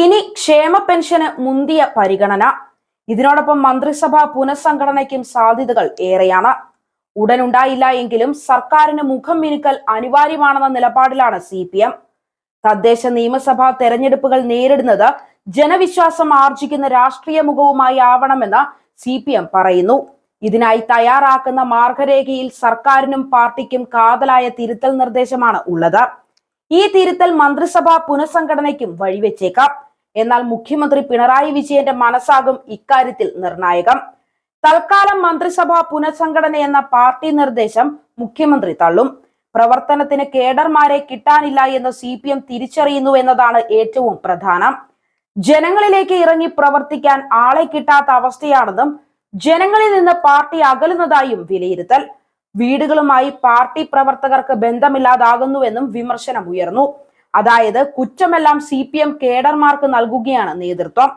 ഇനി ക്ഷേമ പെൻഷന് മുന്തിയ പരിഗണന. ഇതിനോടൊപ്പം മന്ത്രിസഭാ പുനഃസംഘടനയ്ക്കും സാധ്യതകൾ ഏറെയാണ്. ഉടനുണ്ടായില്ല എങ്കിലും സർക്കാരിന് മുഖം മിനുക്കൽ അനിവാര്യമാണെന്ന നിലപാടിലാണ് സി പി എം. തദ്ദേശ നിയമസഭാ തെരഞ്ഞെടുപ്പുകൾ നേരിടുന്നത് ജനവിശ്വാസം ആർജിക്കുന്ന രാഷ്ട്രീയ മുഖവുമായി ആവണമെന്ന് സി പി എം പറയുന്നു. ഇതിനായി തയ്യാറാക്കുന്ന മാർഗരേഖയിൽ സർക്കാരിനും പാർട്ടിക്കും കാതലായ തിരുത്തൽ നിർദ്ദേശമാണ് ഉള്ളത്. ഈ തിരുത്തൽ മന്ത്രിസഭാ പുനഃസംഘടനയ്ക്കും വഴിവെച്ചേക്കാം. എന്നാൽ മുഖ്യമന്ത്രി പിണറായി വിജയന്റെ മനസ്സാകും ഇക്കാര്യത്തിൽ നിർണായകം. തൽക്കാലം മന്ത്രിസഭാ പുനഃസംഘടന എന്ന പാർട്ടി നിർദ്ദേശം മുഖ്യമന്ത്രി തള്ളും. പ്രവർത്തനത്തിന് കേഡർമാരെ കിട്ടാനില്ല എന്ന് സി പി എം തിരിച്ചറിയുന്നു എന്നതാണ് ഏറ്റവും പ്രധാനം. ജനങ്ങളിലേക്ക് ഇറങ്ങി പ്രവർത്തിക്കാൻ ആളെ കിട്ടാത്ത അവസ്ഥയാണെന്നും ജനങ്ങളിൽ നിന്ന് പാർട്ടി അകലുന്നതായും വിലയിരുത്തൽ. വീടുകളുമായി പാർട്ടി പ്രവർത്തകർക്ക് ബന്ധമില്ലാതാകുന്നുവെന്നും വിമർശനം ഉയർന്നു അതായത് കുറ്റമെല്ലാം സി പി എം കേഡർമാർക്ക് നൽകുകയാണ് നേതൃത്വം.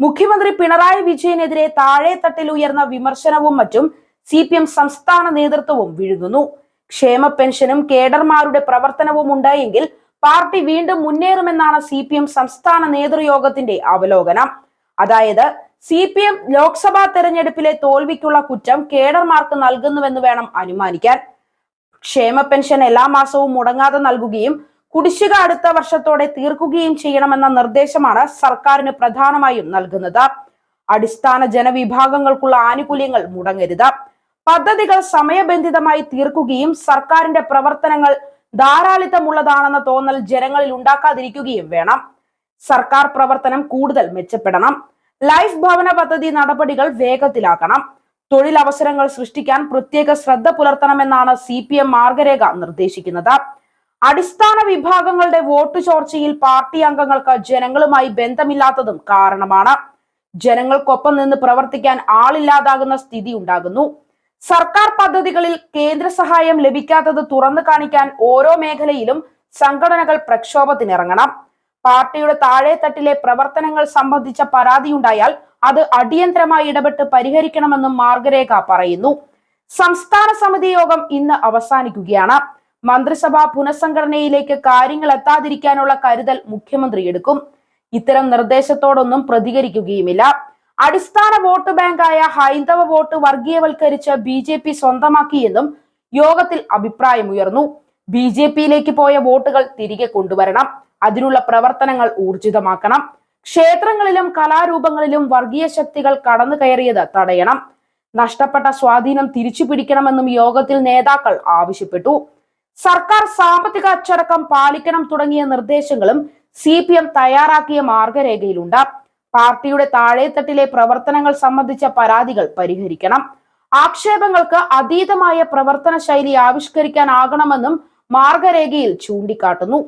മുഖ്യമന്ത്രി പിണറായി വിജയനെതിരെ താഴെത്തട്ടിൽ ഉയർന്ന വിമർശനവും മറ്റും സി പി എം സംസ്ഥാന നേതൃത്വവും വിഴുങ്ങുന്നു. ക്ഷേമ പെൻഷനും കേഡർമാരുടെ പ്രവർത്തനവും ഉണ്ടായെങ്കിൽ പാർട്ടി വീണ്ടും മുന്നേറുമെന്നാണ് സി പി എം സംസ്ഥാന നേതൃയോഗത്തിന്റെ അവലോകനം. അതായത് സി പി എം ലോക്സഭാ തെരഞ്ഞെടുപ്പിലെ തോൽവിക്കുള്ള കുറ്റം കേഡർമാർക്ക് നൽകുന്നുവെന്ന് വേണം അനുമാനിക്കാൻ. ക്ഷേമ പെൻഷൻ എല്ലാ മാസവും മുടങ്ങാതെ നൽകുകയും കുടിശ്ശിക അടുത്ത വർഷത്തോടെ തീർക്കുകയും ചെയ്യണമെന്ന നിർദ്ദേശമാണ് സർക്കാരിന് പ്രധാനമായും നൽകുന്നത്. അടിസ്ഥാന ജനവിഭാഗങ്ങൾക്കുള്ള ആനുകൂല്യങ്ങൾ മുടങ്ങരുത്. പദ്ധതികൾ സമയബന്ധിതമായി തീർക്കുകയും സർക്കാരിന്റെ പ്രവർത്തനങ്ങൾ ധാരാളിത്തമുള്ളതാണെന്ന തോന്നൽ ജനങ്ങളിൽ ഉണ്ടാക്കാതിരിക്കുകയും വേണം. സർക്കാർ പ്രവർത്തനം കൂടുതൽ മെച്ചപ്പെടണം. ലൈഫ് ഭവന പദ്ധതി നടപടികൾ വേഗത്തിലാക്കണം. തൊഴിലവസരങ്ങൾ സൃഷ്ടിക്കാൻ പ്രത്യേക ശ്രദ്ധ പുലർത്തണമെന്നാണ് സി പി എം മാർഗരേഖ നിർദ്ദേശിക്കുന്നത്. അടിസ്ഥാന വിഭാഗങ്ങളുടെ വോട്ട് ചോർച്ചയിൽ പാർട്ടി അംഗങ്ങൾക്ക് ജനങ്ങളുമായി ബന്ധമില്ലാത്തതും കാരണമാണ്. ജനങ്ങൾക്കൊപ്പം നിന്ന് പ്രവർത്തിക്കാൻ ആളില്ലാതാകുന്ന സ്ഥിതി ഉണ്ടാകുന്നു. സർക്കാർ പദ്ധതികളിൽ കേന്ദ്ര സഹായം ലഭിക്കാത്തത് തുറന്നു കാണിക്കാൻ ഓരോ മേഖലയിലും സംഘടനകൾ പ്രക്ഷോഭത്തിനിറങ്ങണം. പാർട്ടിയുടെ താഴെത്തട്ടിലെ പ്രവർത്തനങ്ങൾ സംബന്ധിച്ച പരാതിയുണ്ടായാൽ അത് അടിയന്തരമായി ഇടപെട്ട് പരിഹരിക്കണമെന്നും മാർഗരേഖ പറയുന്നു. സംസ്ഥാന സമിതി യോഗം ഇന്ന് അവസാനിക്കുകയാണ്. മന്ത്രിസഭാ പുനഃസംഘടനയിലേക്ക് കാര്യങ്ങൾ എത്താതിരിക്കാനുള്ള കരുതൽ മുഖ്യമന്ത്രി എടുക്കും. ഇത്തരം നിർദ്ദേശത്തോടൊന്നും പ്രതികരിക്കുകയുമില്ല. അടിസ്ഥാന വോട്ട് ബാങ്കായ ഹൈന്ദവ വോട്ട് വർഗീയവൽക്കരിച്ച് ബി ജെ പി സ്വന്തമാക്കിയെന്നും യോഗത്തിൽ അഭിപ്രായമുയർന്നു. ബി ജെ പിയിലേക്ക് പോയ വോട്ടുകൾ തിരികെ കൊണ്ടുവരണം. അതിനുള്ള പ്രവർത്തനങ്ങൾ ഊർജിതമാക്കണം. ക്ഷേത്രങ്ങളിലും കലാരൂപങ്ങളിലും വർഗീയ ശക്തികൾ കടന്നു കയറിയത് തടയണം. നഷ്ടപ്പെട്ട സ്വാധീനം തിരിച്ചു പിടിക്കണമെന്നും യോഗത്തിൽ നേതാക്കൾ ആവശ്യപ്പെട്ടു. സർക്കാർ സാമ്പത്തിക അച്ചടക്കം പാലിക്കണം തുടങ്ങിയ നിർദ്ദേശങ്ങളും സി പി എം തയ്യാറാക്കിയ മാർഗരേഖയിലുണ്ട്. പാർട്ടിയുടെ താഴെത്തട്ടിലെ പ്രവർത്തനങ്ങൾ സംബന്ധിച്ച പരാതികൾ പരിഹരിക്കണം. ആക്ഷേപങ്ങൾക്ക് അതീതമായ പ്രവർത്തന ശൈലി ആവിഷ്കരിക്കാനാകണമെന്നും മാർഗരേഖയിൽ ചൂണ്ടിക്കാട്ടുന്നു.